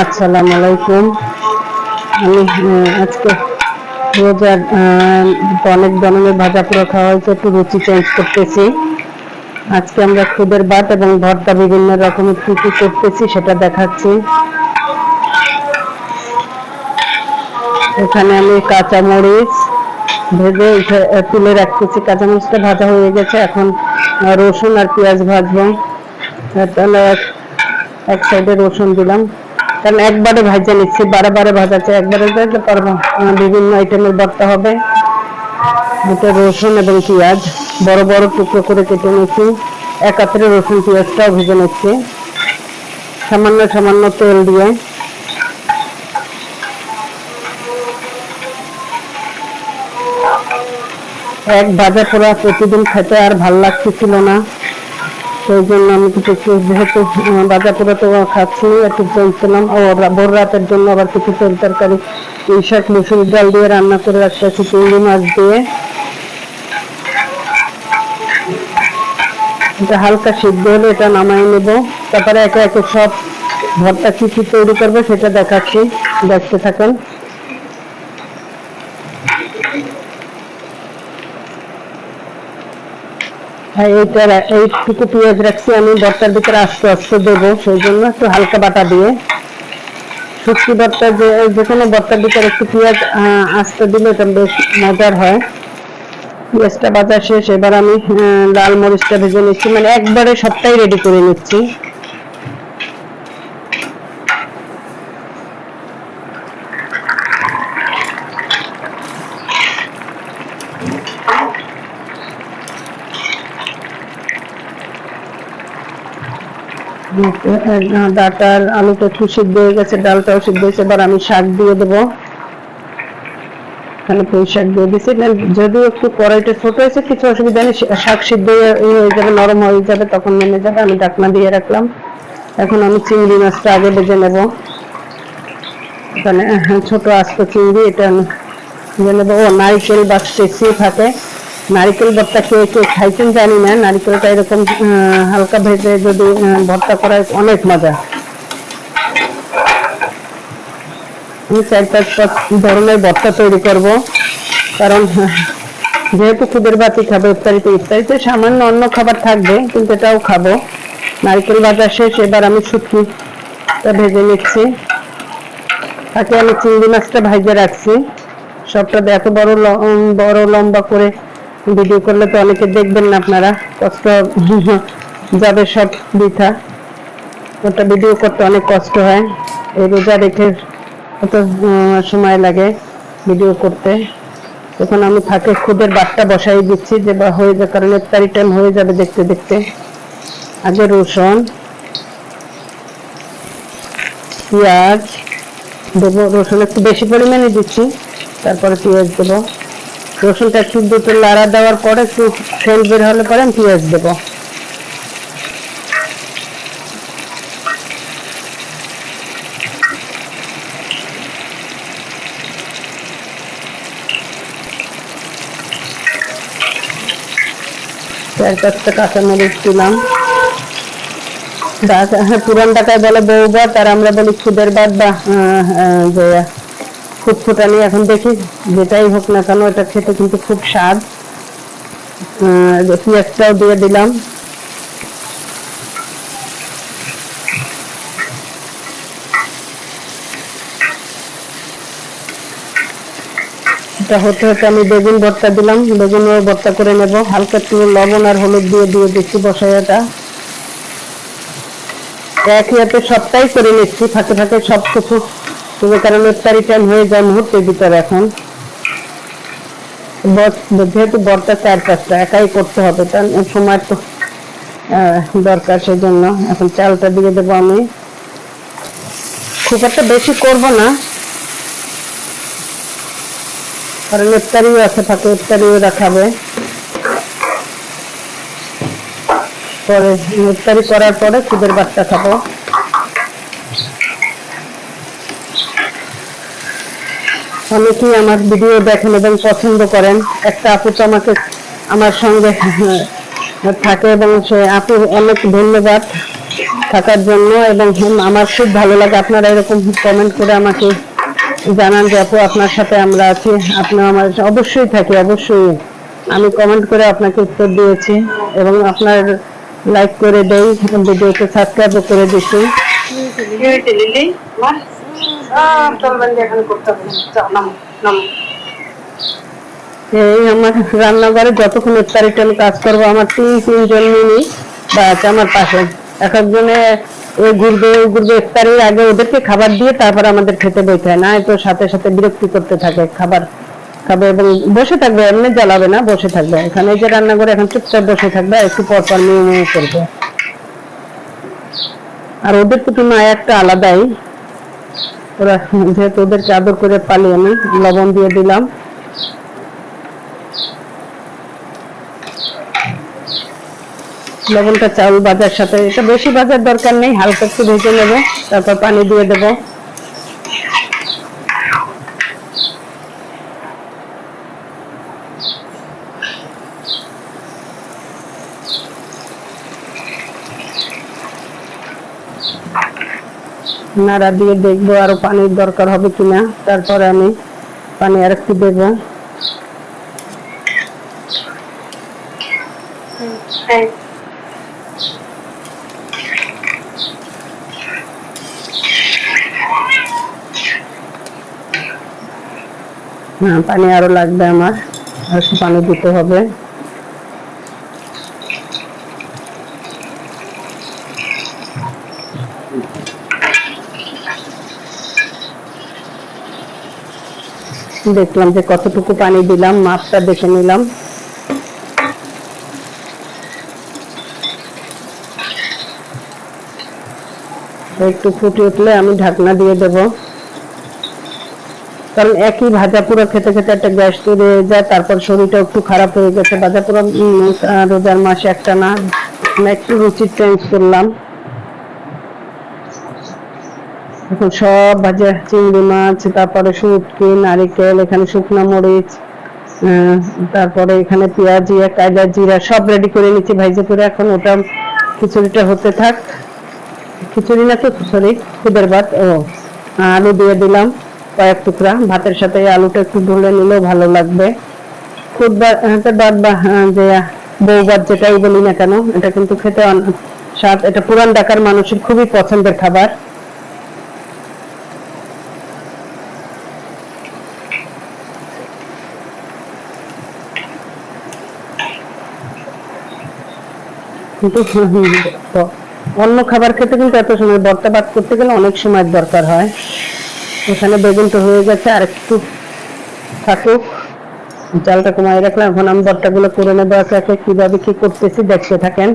আসসালামু আলাইকুম আমি আজকে রোজার অনেক ধরনের ভাজা পোড়া খাওয়া হয়েছে, একটু রুচি চেঞ্জ করতেছি। আজকে আমরা খুদের ভাত এবং ভর্তা বিভিন্ন রকমের কি কি করতেছি সেটা দেখাচ্ছি। এখানে আমি কাঁচা মরিচ ভেজে তুলে রাখতেছি। কাঁচা মরিচটা ভাজা হয়ে গেছে, এখন রসুন আর পেঁয়াজ ভাজবো। তাহলে এক সাইডে রসুন দিলাম। কারণ একবারে ভাজা নিচ্ছি, বারে বারে ভাজাচ্ছে একবারে ভাজতে পারব বিভিন্ন আইটেমের ভর্তা হবে। এটা রসুন এবং পেঁয়াজ, বড় বড় টুকরো করে কেটে নিচ্ছি। একাত্রে রসুন পেঁয়াজটাও ভেজে নিচ্ছি। সামান্য সামান্য তেল দিয়ে। এক ভাজা পোড়া প্রতিদিন খেতে আর ভালো লাগতেছিল না। সেই জন্য আমি কিছু যেহেতু ভাজা তো খাচ্ছি, একটু চলছিলাম। ও ভোর রাতের জন্য আবার কিছু তেল তরকারি শাক মুসুর ডাল দিয়ে রান্না করে রাখতেছি চিংড়ি মাছ দিয়ে। এটা হালকা সিদ্ধ হলে এটা নামাই নেব। তারপরে একে একে সব ভর্তা কি কি তৈরি করব সেটা দেখাচ্ছি। দেখতে থাকেন। এইটা রা- এইটুকু পেঁয়াজ রাখছি আমি, ভর্তার ভিতরে আস্তে আস্তে দেবো, সেই জন্য একটু হালকা বাটা দিয়ে। শুটকি ভর্তা যে যে কোনো ভর্তার ভিতরে একটু পেঁয়াজ আস্তে দিলে এটা বেশ মজার হয়। পেঁয়াজটা বাজার শেষ, এবার আমি লাল মরিচটা ভেজে নিচ্ছি মানে একবারে সবটাই রেডি করে নিচ্ছি। আহ, ডাটার আলুটা একটু সিদ্ধ হয়ে গেছে ডালটাও সিদ্ধ হয়েছে এবার আমি শাক দিয়ে দেবো। এখানে পুঁই শাক দিয়ে দিচ্ছি যদিও একটু কড়াইটা ছোট হয়েছে কিছু অসুবিধা নেই শাক সিদ্ধ হয়ে যাবে নরম হয়ে যাবে তখন নেমে যাবে আমি ডাকনা দিয়ে রাখলাম। এখন আমি চিংড়ি মাছটা আগে ভেজে নেব। এখানে আহ, ছোট আস্ত চিংড়ি এটা ভেজে নেব। ও নারিকেল বা টেসি থাকে নারিকেল ভর্তা কে কে খাইছেন জানি না, নারিকেলটা এরকম হালকা ভেজে যদি ভর্তা করা অনেক মজা। চার পাঁচ ধরনের ভর্তা তৈরি করব, কারণ যেহেতু খুদের বাতি খাব, ইফতারিতে ইফতারিতে সামান্য অন্য খাবার থাকবে, কিন্তু এটাও খাব। নারকেল ভাজা শেষ, এবার আমি শুটকিটা ভেজে নিচ্ছি। তাকে আমি চিংড়ি মাছটা ভাজে রাখছি। সবটা এত বড় বড় লম্বা করে ভিডিও করলে তো অনেকে দেখবেন না আপনারা কষ্ট যাবে সব বৃথা। ওটা ভিডিও করতে অনেক কষ্ট হয় এই রোজা রেখে উম, সময় লাগে ভিডিও করতে। তখন আমি ফাঁকে খুদের বাটটা বসাই দিচ্ছি যে বা হয়ে যাবে কারণ ইফতারি টাইম হয়ে যাবে দেখতে দেখতে। আগে রসুন পেঁয়াজ দেবো রসুন একটু বেশি পরিমাণে দিচ্ছি তারপরে পেঁয়াজ দেবো। রসুনটা একটু দুটো লাড়া দেওয়ার পরে একটু সেন্ট বের হলে পরে আমি পেঁয়াজ দেবো। চার পাঁচটা কাঁচামরিচ দিলাম। হ্যাঁ, পুরান ঢাকায় বলে বউভাত আর আমরা বলি খুদের বাদ বা ফুটফুটানি এখন দেখি, যেটাই হোক না কেন, এটা খেতে কিন্তু খুব স্বাদ। পেঁয়াজটাও দিয়ে দিলাম। এটা হতে হতে আমি বেগুন ভর্তা দিলাম। বেগুনও ভর্তা করে নেব। হালকা একটু লবণ আর হলুদ দিয়ে দিয়ে দিচ্ছি বসাইয়াটা এক ইয়াতে সবটাই করে নিচ্ছি, ফাঁকে ফাঁকে সব কিছু তবে কারণ ইফতারি টাইম হয়ে যায় মুহূর্তের ভিতরে এখন। যেহেতু বর্তা চার পাঁচটা একাই করতে হবে, তার সময় তো দরকার সেই জন্য এখন চালটা দিয়ে দেবো আমি। খুব একটা বেশি করব না। কারণ ইফতারিও আছে, ফাঁকে ইফতারিও রাখাবে পরে ইফতারি করার পরে খুদের বাচ্চা খাব। অনেকেই আমার ভিডিও দেখেন এবং পছন্দ করেন? একটা আপু তো আমাকে আমার সঙ্গে থাকে এবং সে আপু অনেক ধন্যবাদ থাকার জন্য এবং আমার খুব ভালো লাগে। আপনারা এরকম কমেন্ট করে আমাকে জানান যে আপু আপনার সাথে আমরা আছি। আপনি আমার অবশ্যই থাকি অবশ্যই। আমি কমেন্ট করে আপনাকে উত্তর দিয়েছি এবং আপনার লাইক করে দেই ভিডিওকে সাবস্ক্রাইব করে দিচ্ছি এই আমার রান্নাঘরে যতক্ষণ কাজ করব, আমার তিন, তিনজন মিনি আমার পাশে। এক একজনে ঘুরবে ঘুরবে আগে ওদেরকে খাবার দিয়ে তারপর আমাদের খেতে বইতে হয়। না তো সাথে সাথে বিরক্তি করতে থাকে, খাবার খাবে এবং বসে থাকবে, এমনি জ্বালাবে না, বসে থাকবে। এখানে যে রান্নাঘরে এখন চুপচাপ বসে থাকবে একটু পর পর নিয়ে নিয়ে করবে। আর ওদের প্রতি মায়া একটা আলাদাই। ওরা যেহেতু ওদেরকে আদর করে পালি আমি লবণ দিয়ে দিলাম। লবণটা চাউল বাজার সাথে, এটা বেশি বাজার দরকার নেই, হালকা একটু ভেজে নেব, তারপর পানি দিয়ে দেবো। নাড়া দিয়ে দেখব আরও পানির দরকার হবে কিনা। তারপরে আমি পানি আর একটু দেবো। হ্যাঁ। পানি আরও লাগবে আমার। আর পানি দিতে হবে। দেখলাম যে কতটুকু পানি দিলাম মাপটা দেখে নিলাম। একটু ফুটে উঠলে আমি ঢাকনা দিয়ে দেবো। কারণ একই ভাজা পুরো খেতে খেতে একটা গ্যাস তৈরি হয়ে যায়, তারপর শরীরটা একটু খারাপ হয়ে গেছে। ভাজা পুরো রোজার মাসে একটা না। একটু রুচি চেঞ্জ করলাম। এখন সব ভাজা চিংড়ি মাছ, তারপরে শুটকি, নারিকেল, এখানে শুকনো মরিচ তারপরে এখানে পেঁয়াজ ইয়া কায়দা, জিরা, সব রেডি করে নিচ্ছি ভাইজে করে এখন ওটা খিচুড়িটা হতে থাক। খিচুড়ি না তো সরি খুদের ভাত, ও, আলু দিয়ে দিলাম কয়েক টুকরা, ভাতের সাথে আলুটা একটু ঢলে নিলেও ভালো লাগবে। খুদ ভাত ভাত বা যে বউ যেটাই বলি না কেন, এটা কিন্তু খেতে স্বাদ, এটা পুরান ঢাকার মানুষের খুবই পছন্দের খাবার। কিন্তু অন্য খাবার খেতে কিন্তু এত সময় ভর্তা ভাত করতে গেলে অনেক সময় দরকার হয়। এখানে বেগুন তো হয়ে গেছে, আর একটু থাকুক। চালটা কমাই রাখলাম, এখন আমি ভর্তা গুলো করে নেব একে কীভাবে কি করতেছি দেখতে থাকেন।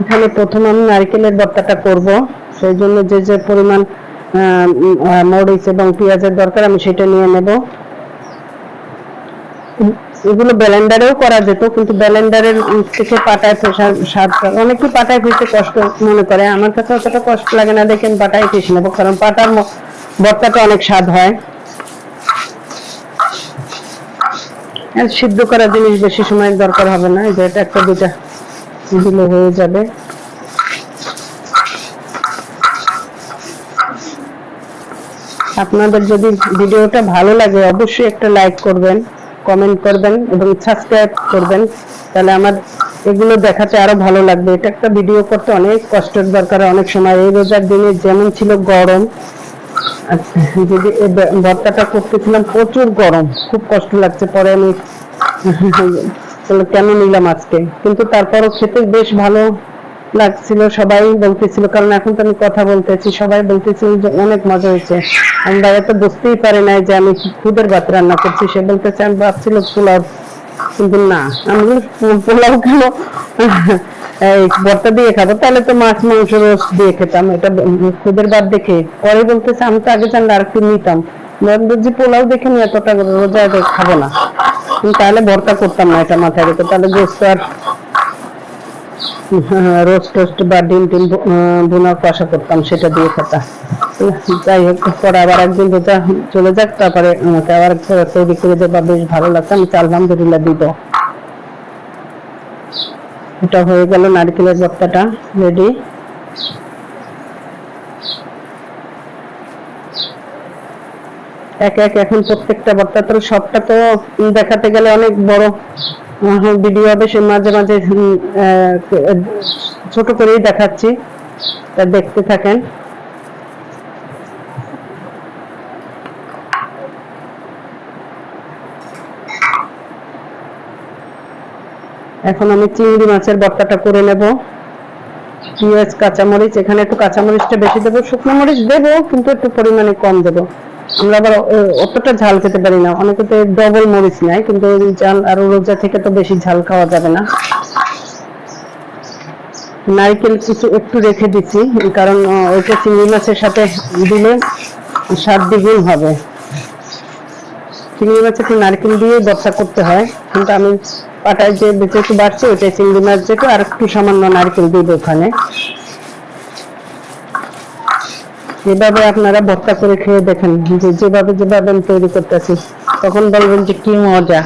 এখানে প্রথম আমি নারকেলের ভর্তাটা করব। সেই জন্য যে যে পরিমাণ মরিচ এবং পেঁয়াজের দরকার, আমি সেটা নিয়ে নেব। এগুলো ব্লেন্ডারেও করা যেত, কিন্তু ব্লেন্ডারের থেকে পাটায় স্বাদ অনেকে পাটায় ফেসে কষ্ট মনে করে। আমার কাছে অতটা কষ্ট লাগে না দেখে আমি পাটায় ফেসে নেব, কারণ পাটার ভর্তাটা অনেক স্বাদ হয়। সিদ্ধ করা জিনিস বেশি সময়ের দরকার হবে না এটা একটা দুটা দিলে হয়ে যাবে। আপনাদের যদি ভিডিওটা ভালো লাগে, অবশ্যই একটা লাইক করবেন কমেন্ট করবেন এবং সাবস্ক্রাইব করবেন। তাহলে আমার এগুলো দেখাতে আরও ভালো লাগবে। এটা একটা ভিডিও করতে অনেক কষ্টের দরকার, অনেক সময়। এই রোজার দিনে যেমন ছিল গরম যদি ভর্তাটা করতেছিলাম প্রচুর গরম। খুব কষ্ট লাগছে, পরে আমি কেন নিলাম আজকে? কিন্তু তারপরও খেতে বেশ ভালো লাগছিল, সবাই বলতেছিল, কারণ এখন তো আমি কথা বলতেছি, সবাই বলতেছিল যে অনেক মজা হয়েছে। আমি বাইরে তো বুঝতেই পারে নাই যে আমি খুদের ভাত রান্না করছি। সে বলতেছে, আমি ভাবছিল পোলাও। কিন্তু না, আমি পোলাও কেন এই ভর্তা দিয়ে খাব, তাহলে তো মাছ, মাংস রোস্ট দিয়ে খেতাম। এটা খুদের ভাত দেখে। পরে বলতেছে, আমি তো আগে জানলে আর একটু নিতাম বলছি, পোলাও দেখে নিয়ে এতটা রোজা খাব না। তাহলে ভর্তা করতাম না এটা মাথায় রেখে। তাহলে গোস্ত আর রোস্ট টোস্ট বা ডিম টিম বোনা কষা করতাম, সেটা দিয়ে খেতাম। যাই হোক, পরে আবার একদিন যেটা চলে যাক, তারপরে আমাকে আবার তৈরি করে দেবা, বেশ ভালো লাগছে, আমি আলহামদুলিল্লাহ দিব। এটা হয়ে গেল নারকেলের বক্তাটা রেডি এক এক এখন প্রত্যেকটা বক্তা তো সবটা তো দেখাতে গেলে অনেক বড়। ভিডিও হবে সে মাঝে মাঝে ছোট করেই দেখাচ্ছি। তা দেখতে থাকেন। এখন আমি চিংড়ি মাছের ভর্তাটা করে নেব। পেঁয়াজ, কাঁচামরিচ, এখানে একটু কাঁচামরিচটা বেশি দেবো, শুকনো মরিচ দেবো, কিন্তু একটু পরিমাণে কম দেবো। আমরা আবার অতটা ঝাল খেতে পারি না। অনেকে তো ডবল মরিচ নেয়, কিন্তু ঝাল আর রোজা থেকে তো বেশি ঝাল খাওয়া যাবে না। নারকেল কিছু একটু রেখে দিচ্ছি কারণ ওইটা চিংড়ি মাছের সাথে দিলে স্বাদ দ্বিগুণ হবে। চিংড়ি মাছে নারকেল দিয়ে ভর্তা করতে হয়, কিন্তু আমি পাটায় যে বেঁচে একটু চিংড়ি মাছ যেটা আর একটু সামান্য নারকেল দিব ওখানে। যেভাবে আপনারা ভর্তা করে খেয়ে দেখেন, যে যেভাবে যেভাবে আমি তৈরি করতেছি, তখন বলবেন যে কি মজা।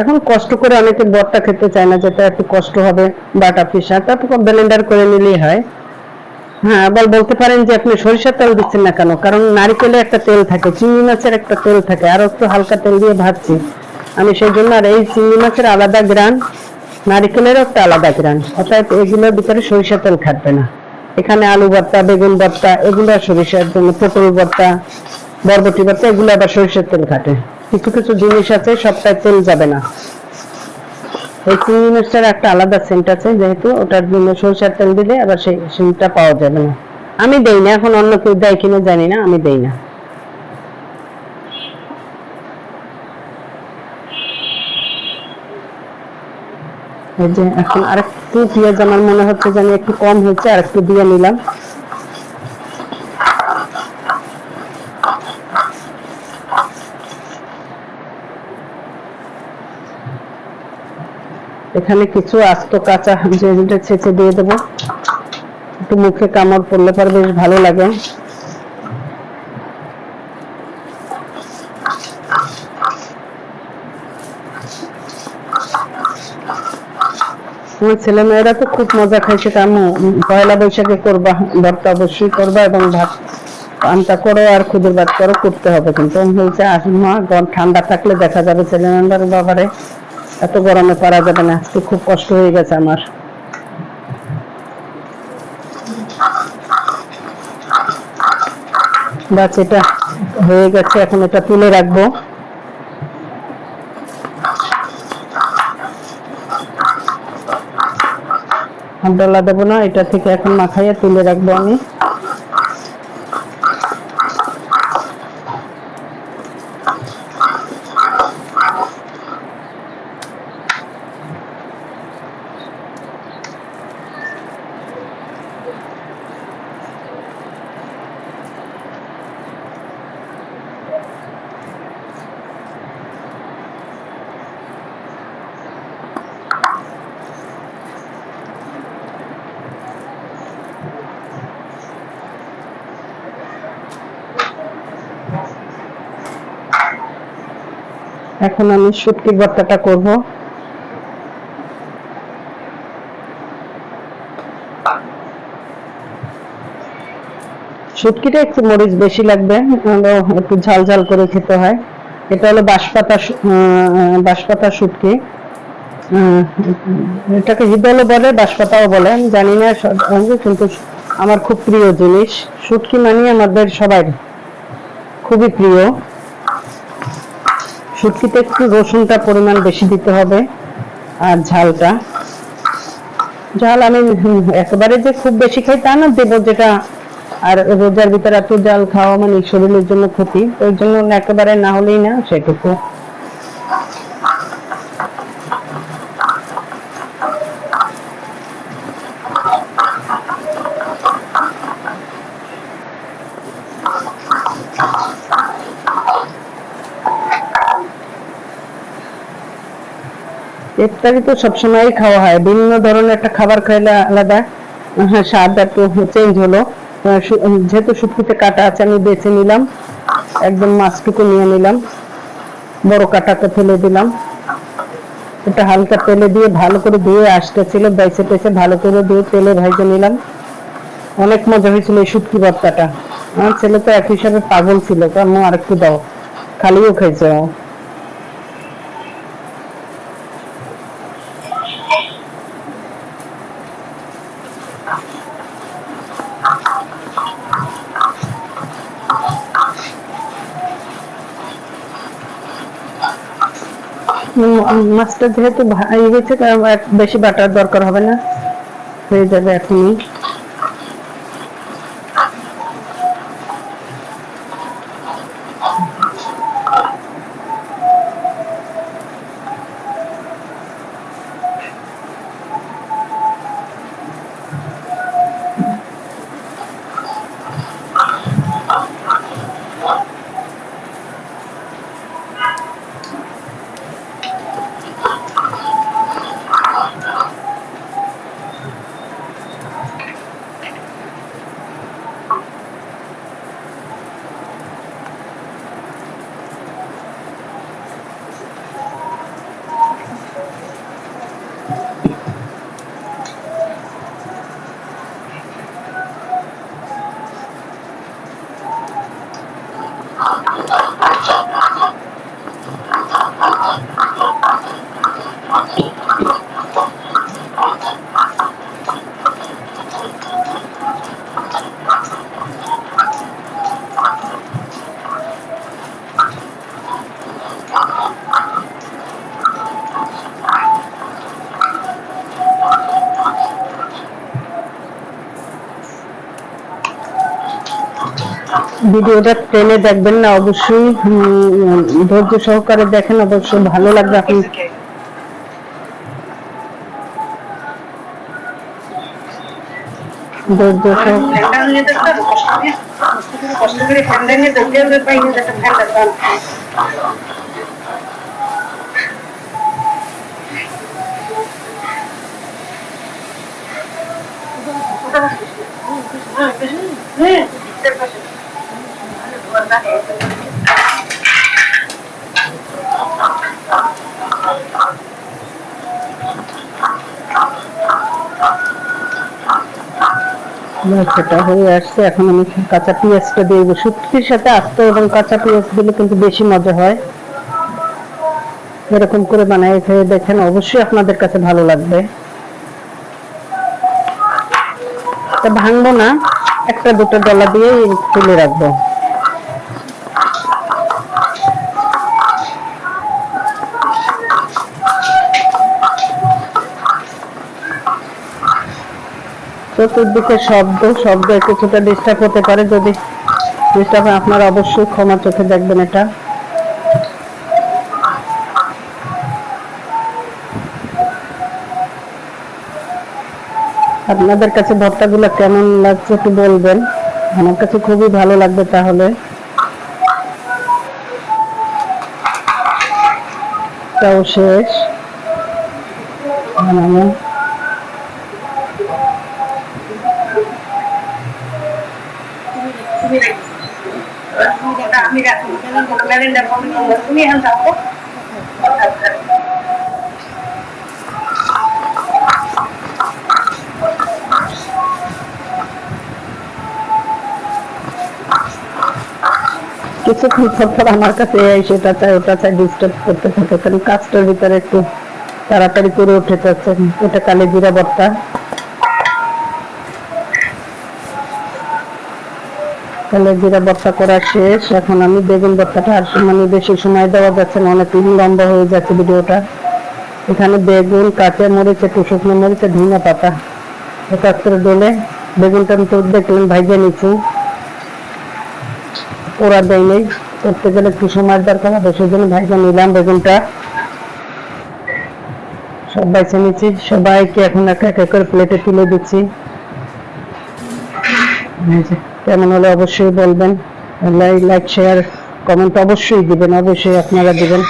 এখন কষ্ট করে অনেকে ভর্তা খেতে চায় না, যেটা একটু কষ্ট হবে, বাটা পিসা, তারপর ব্লেন্ডার করে নিলেই হয়। হ্যাঁ আবার বলতে পারেন যে আপনি সরিষার তেল দিচ্ছেন না কেন? কারণ নারিকেলে একটা তেল থাকে, চিংড়ি মাছের একটা তেল থাকে, আর একটু হালকা তেল দিয়ে ভাজছি। আমি সেই জন্য আর এই চিংড়ি মাছের আলাদা গ্রান, নারিকেলেরও একটা আলাদা গ্রান অর্থাৎ এগুলোর ভিতরে সরিষা তেল থাকবে না। এখানে আলু ভর্তা, বেগুন ভর্তা, এগুলো সরিষার জন্য পটল ভর্তা, বরবটি ভর্তা, এগুলো আবার সরিষার তেল খাটে। কিছু কিছু জিনিস আছে সবটাই তেল যাবে না। এই তিন জিনিসটার একটা আলাদা সেন্ট আছে, যেহেতু ওটার জন্য সরিষার তেল দিলে আবার সেই সেন্টটা পাওয়া যাবে না। আমি দেই না, এখন অন্য কেউ দেয় কিনা জানি না, আমি দেই না। যে এখন পেঁয়াজ আমার মনে হচ্ছে যে একটু কম হয়েছে আর একটু দিয়ে নিলাম। এখানে কিছু আস্ত কাঁচা ছেঁচে দিয়ে দেবো। একটু মুখে কামড় পড়লে পরে বেশ ভালো লাগে। আমার ছেলে মেয়েরা তো খুব মজা খাইছে কামু পয়লা বৈশাখে করবা ভর্তা অবশ্যই করবা এবং ভাত পান্তা করো আর খুদের ভাত করো, করতে হবে কিন্তু। হয়েছে আসমা ঠান্ডা থাকলে দেখা যাবে ছেলে মেয়েদের ব্যাপারে। এত গরমে পারা যাবে না, আজকে খুব কষ্ট হয়ে গেছে আমার। বাস এটা হয়ে গেছে, এখন এটা তুলে রাখব। ডলা দেবো না এটা থেকে এখন মাখাইয়া তুলে রাখব আমি। এখন আমি শুটকি ভর্তাটা করব। শুটকিটা একটু মরিচ বেশি লাগবে একটু ঝাল ঝাল করে খেতে হয়। এটা হলো বাঁশপাতা বাঁশপাতা শুটকি। এটাকে হৃদয়ও বলে, বাঁশপাতাও বলে জানি না কিন্তু আমার খুব প্রিয় জিনিস। শুটকি মানে আমাদের সবাই খুবই প্রিয়। শুটকিতে একটু রসুনটা পরিমাণ বেশি দিতে হবে আর ঝালটা। ঝাল আমি একেবারে যে খুব বেশি খাই তা না, দেবো যেটা আর রোজার ভিতরে এত জাল খাওয়া মানে শরীরের জন্য ক্ষতি, ওই জন্য একেবারে না হলেই না, সেটুকু। ইফতারি তো সবসময় খাওয়া হয়। বিভিন্ন ধরনের একটা খাবার খাইলে আলাদা হ্যাঁ, স্বাদ একটু চেঞ্জ হলো। যেহেতু শুটকিতে কাটা আছে আমি বেছে নিলাম। একদম মাছটুকু নিয়ে নিলাম। বড় কাটাটা ফেলে দিলাম। এটা হালকা তেলে দিয়ে ভালো করে ধুয়ে আসতেছিল বেছে টেছে ভালো করে দিয়ে তেলে ভাজে নিলাম। অনেক মজা হয়েছিল এই শুটকি ভর্তাটা। আমার ছেলে তো এক হিসাবে পাগল ছিল কারণ আর একটু দাও। খালিও খাইছে মাছটা যেহেতু ইয়ে হয়েছে বেশি বাটার দরকার হবে না। হয়ে যাবে এখনই। ভিডিওটা টেনে দেখবেন না, অবশ্যই ধৈর্য সহকারে দেখেন, অবশ্যই ভালো লাগবে আপনি ধৈর্য ফ্যানটা চান হ্যাঁ। হয়ে আসছে। এখন আমি কাঁচা পেঁয়াজটা শুটকির সাথে আস্ত এবং কাঁচা পেঁয়াজ দিলে কিন্তু বেশি মজা হয়। এরকম করে বানাই। খেয়ে দেখেন, অবশ্যই আপনাদের কাছে ভালো লাগবে। তা ভাঙবো না। একটা, দুটো ডলা দিয়ে তুলে রাখব। চতুর্দিকে শব্দ শব্দ কিছুটা ডিস্টার্ব হতে পারে যদি ডিস্টার্ব আপনারা অবশ্যই ক্ষমা চোখে দেখবেন এটা। আপনাদের কাছে ভর্তাগুলো কেমন লাগছে একটু বলবেন। আমার কাছে খুবই ভালো লাগবে তাহলে। তাও শেষ বানানো তুমি রাখি ওটা কিছুক্ষণ পর আমার কাছে এই সেটা চাই ওটা চাই ডিস্টার্ব করতে থাকে কারণ কাজটার ভিতরে একটু তাড়াতাড়ি করে উঠে যাচ্ছে এটা কালে ভর্তা কালে জিরা ভর্তা করা শেষ। এখন আমি বেগুন ভর্তাটা আর মানে বেশি সময় দেওয়া যাচ্ছে না অনেক লম্বা হয়ে যাচ্ছে ভিডিওটা। এখানে বেগুন, কাঁচা মরিচ একটু শুকনো মরিচ, ধনিয়া পাতা একাত্তর করে ডলে বেগুনটা আমি তো দেখলেন ভাইজে নিচ্ছি ওরা দেয় নেই। করতে গেলে একটু সময় দরকার হবে সেই জন্য ভাইকে নিলাম বেগুনটা। সব বাইছে নিচ্ছি সবাইকে এখন একা এক করে প্লেটে তুলে দিচ্ছি। কেমন হলে অবশ্যই বলবেন। লাইক শেয়ার কমেন্ট অবশ্যই দিবেন। অবশ্যই আপনারা দিবেন।